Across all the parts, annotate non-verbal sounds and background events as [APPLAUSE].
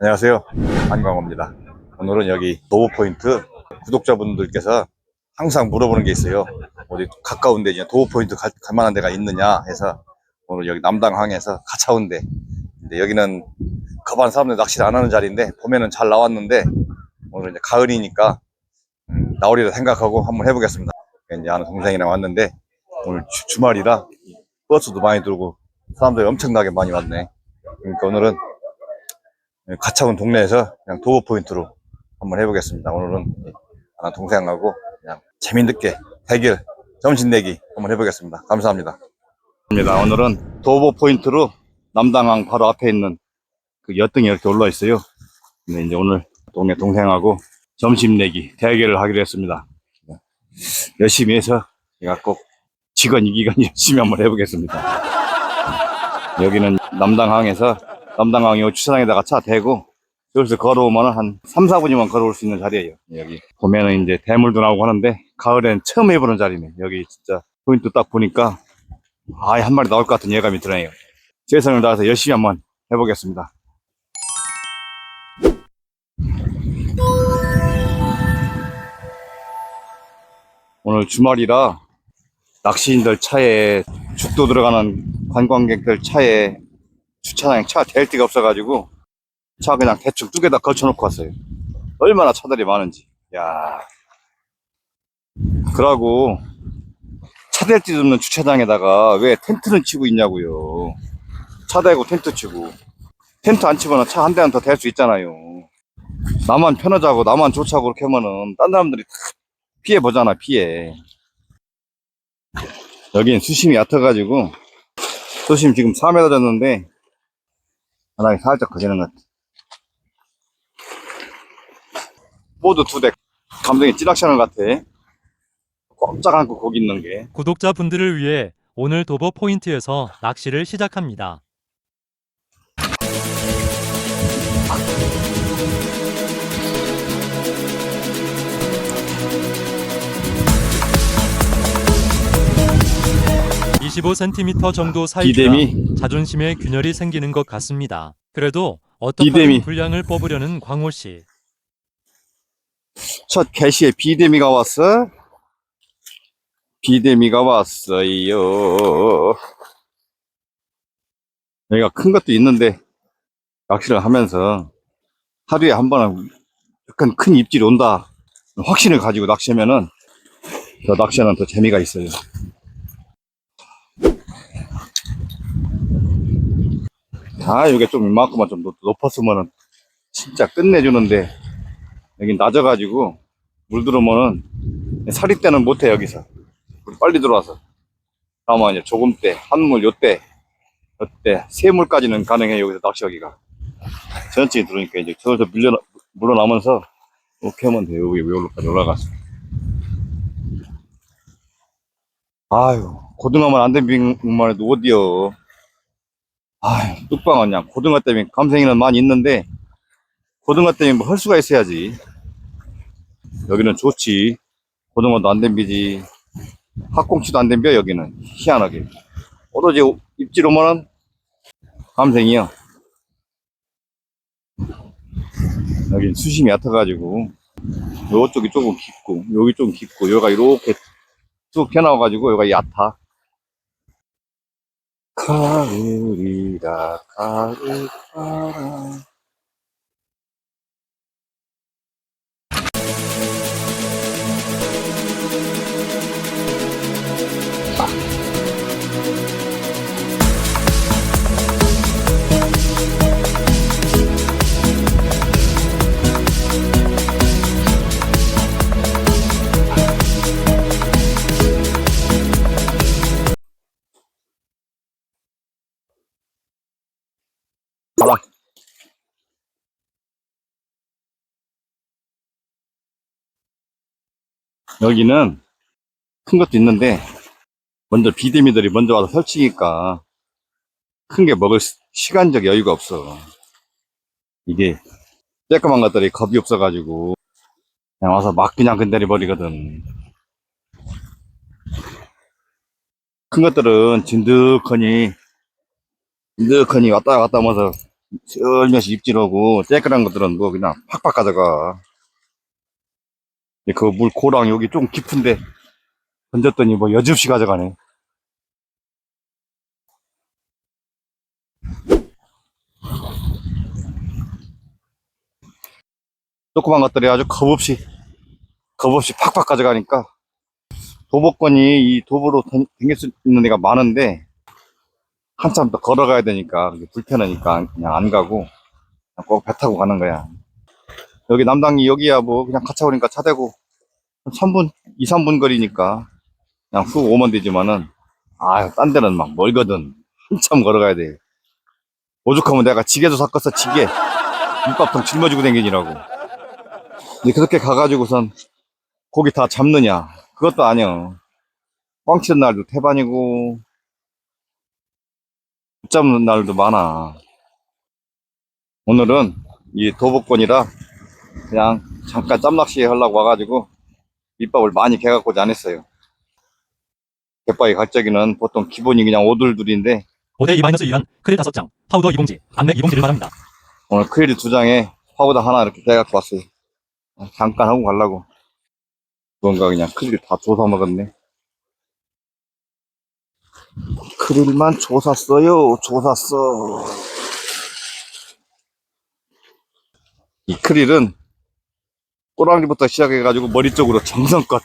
안녕하세요. 한광호입니다. 오늘은 여기 도보포인트 구독자분들께서 항상 물어보는 게 있어요. 어디 가까운 데 이제 도보포인트 갈, 갈 만한 데가 있느냐 해서 오늘 여기 남당항에서 가차운데 근데 여기는 거반 사람들 낚시를 안 하는 자리인데 봄에는 잘 나왔는데 오늘 이제 가을이니까 음, 나오리라 생각하고 한번 해보겠습니다. 이제 아는 동생이랑 왔는데 오늘 주, 말이라 버스도 많이 들고 사람들이 엄청나게 많이 왔네. 그러니까 오늘은 가차운 동네에서 그냥 도보 포인트로 한번 해보겠습니다. 오늘은 아는 동생하고 그냥 재밌게 대결 점심 내기 한번 해보겠습니다. 감사합니다. 오늘은 도보 포인트로 남당항 바로 앞에 있는 그 여등이 이렇게 올라 있어요. 근데 이제 오늘 동네 동생하고 점심 내기 대결을 하기로 했습니다. 열심히 해서 제가 꼭 직원 이기간 [LAUGHS] 열심히 한번 해보겠습니다. 여기는 남당항에서 남당항 요 주차장에다가 차 대고 여기서 걸어오면 한 3, 4분이면 걸어올 수 있는 자리예요. 여기 봄에는 이제 대물도 나오고 하는데 가을엔 처음 해보는 자리네. 여기 진짜 포인트 딱 보니까 아예 한 마리 나올 것 같은 예감이 드네요. 최선을 다해서 열심히 한번 해보겠습니다. 오늘 주말이라 낚시인들 차에 죽도 들어가는 관광객들 차에 주차장에 차댈 데가 없어가지고 차 그냥 대충 뚝에다 걸쳐놓고 왔어요. 얼마나 차들이 많은지. 야. 그러고 차댈 데도 없는 주차장에다가 왜 텐트는 치고 있냐고요. 차 대고 텐트 치고 텐트 안 치거나 차한 대는 더 댈 수 있잖아요. 나만 편하자고 나만 좋자고 그렇게 하면은 딴 사람들이 다 피해 보잖아 피해. 여긴 수심이 얕아가지고 수심 지금 4m 졌는데 바닥이 살짝 거지는 것 같아. 모두 두 대. 감정이 찌락시하는 것 같아. 꼼짝 않고 거기 있는 게. 구독자분들을 위해 오늘 도보 포인트에서 낚시를 시작합니다. (25cm) 정도 비데미. 자존심에 균열이 생기는 것 같습니다. 그래도 어떻게든 비데미. 분량을 뽑으려는 광호 씨. 첫 개시에 비데미가 왔어. 비데미가 왔어요. 여기가 큰 것도 있는데, 낚시를 하면서 하루에 한 번은 약간 큰 입질이 온다. 확신을 가지고 낚시하면은 더 낚시하는 더 재미가 있어요. 아, 이게 좀 이만큼만 좀 높- 높았으면은 진짜 끝내주는데, 여기 낮아가지고 물 들어오면은 사리 때는 못해 여기서. 물 빨리 들어와서. 다만 이제 조금 때 한물 요때 요때 세물까지는 가능해 여기서 낚시하기가. 천천히 들어오니까 이제 저기서 밀려 물러나면서 이렇게 하면 돼요. 여기 여기까지 올라가서. 아유 고등어만 안 된비만 해도 어디여 아유 뚝방은 그냥 고등어 때문에 감생이는 많이 있는데 고등어 때문에 뭐 할 수가 있어야지 여기는 좋지. 고등어도 안 댐비지. 학꽁치도 안 댐벼, 여기는. 희한하게. 오로지 입질 오면은 감생이요. 여긴 수심이 얕아가지고, 요쪽이 조금 깊고, 여기 좀 깊고, 여기가 이렇게 쭉 펴나와가지고, 여기가 얕아. 가을이라, 가을 바 여기는 큰 것도 있는데 먼저 비데미들이 먼저 와서 설치니까 큰 게 먹을 시- 시간적 여유가 없어. 이게 쬐끄만 것들이 겁이 없어가지고 그냥 와서 막 그냥 건드려 버리거든. 큰 것들은 진득하니, 진득하니 왔다 갔다 하면서 슬며시 입질하고, 쬐끄란 것들은 뭐 그냥 팍팍 가져가. 그 물 고랑 여기 좀 깊은데, 던졌더니 뭐 여즙시 가져가네. 조그만 것들이 아주 겁없이, 겁없이 팍팍 가져가니까, 도보권이 이 도보로 댕- 댕길 수 있는 데가 많은데, 한참 더 걸어가야 되니까, 불편하니까 안- 그냥 안 가고, 꼭 배 타고 가는 거야. 여기 남당이 여기야 뭐 그냥 가차 오니까 차 대고, 한 3분, 2, 3분 거리니까, 그냥 훅 오면 되지만은, 아, 딴 데는 막 멀거든. 한참 걸어가야 돼. 오죽하면 내가 지게도 샀겠어, 지게. 밑밥통 짊어지고 댕기니라고. 근데 그렇게 가가지고선 고기 다 잡느냐? 그것도 아니야. 꽝 치는 날도 태반이고, 못 잡는 날도 많아. 오늘은 이 도복권이라 그냥 잠깐 짬낚시 하려고 와가지고 밑밥을 많이 개갖고지 안 했어요. 갯바위 갈 적에는 보통 기본이 그냥 오돌둘인데 5대 2-1한 크릴 5장, 파우더 2봉지, 암맥 2봉지를 말합니다. 오늘 크릴 두 장에 파우더 하나 이렇게 개갖고 왔어요. 잠깐 하고 가려고. 뭔가 그냥 크릴 다 조사 먹었네. 크릴만 조샀어요. 조샀어. 이 크릴은 꼬랑지부터 시작해가지고 머리 쪽으로 정성껏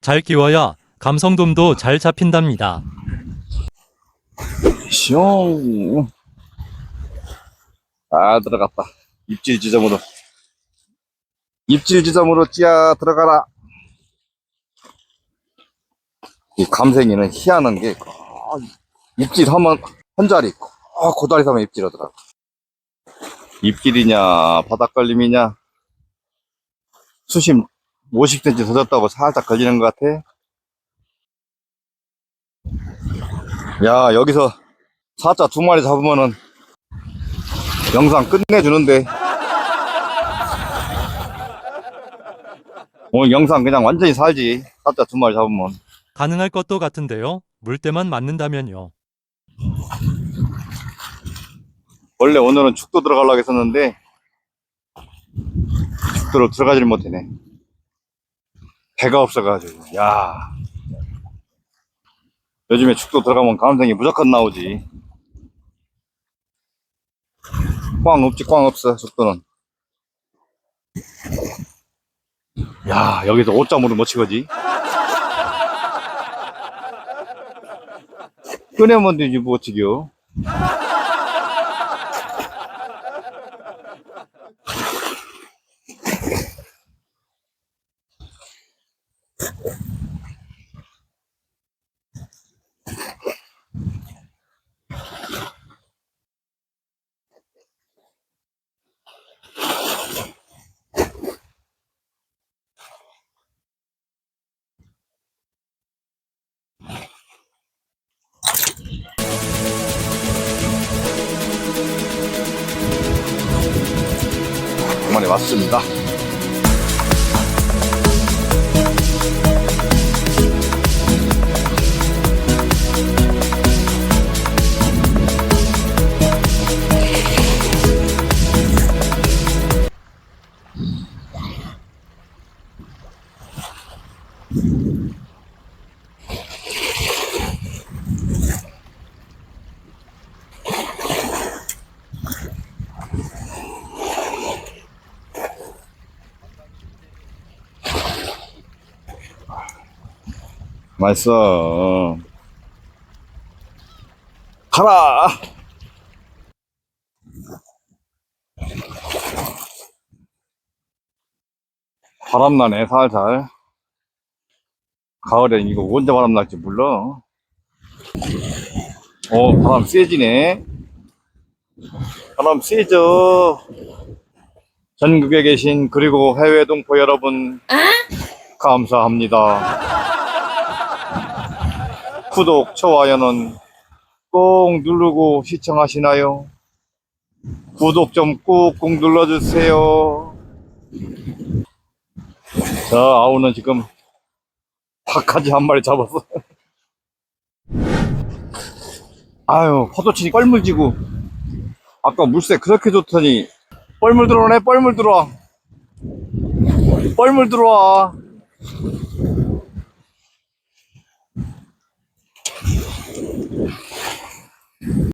잘 끼워야 감성돔도 잘 잡힌답니다. 슝. 아, 들어갔다. 입질 지점으로. 입질 지점으로 찌야 들어가라. 이 감생이는 희한한 게, 아, 입질 하면 한 자리, 아, 고다리 사면 입질 하더라. 입질이냐, 바닥 걸림이냐, 수심 50cm 더 졌다고 살짝 걸리는 것 같아. 야, 여기서 사자 두 마리 잡으면은 영상 끝내주는데. 오늘 영상 그냥 완전히 살지. 사자 두 마리 잡으면. 가능할 것도 같은데요. 물때만 맞는다면요. 원래 오늘은 축도 들어가려고 했었는데, 축도를 들어가질 못하네. 배가 없어가지고, 야 요즘에 축도 들어가면 감성이 무조건 나오지. 꽝 없지, 꽝 없어, 축도는. 야, 여기서 5점으로 못 치거지. [LAUGHS] 꺼내면 되지, 뭐 어떡 해요. 그 맛있어. 가라! 바람나네, 살살. 가을엔 이거 언제 바람 날지 몰라. 어, 바람 세지네. 바람 세져. 전국에 계신 그리고 해외 동포 여러분, 감사합니다. 구독, 좋아요는 꼭 누르고 시청하시나요? 구독 좀 꾹꾹 눌러주세요. 자, 아우는 지금 닭까지 한 마리 잡았어. 아유, 파도 치니 뻘물 지고. 아까 물새 그렇게 좋더니 뻘물 들어오네, 뻘물 들어와. 뻘물 들어와.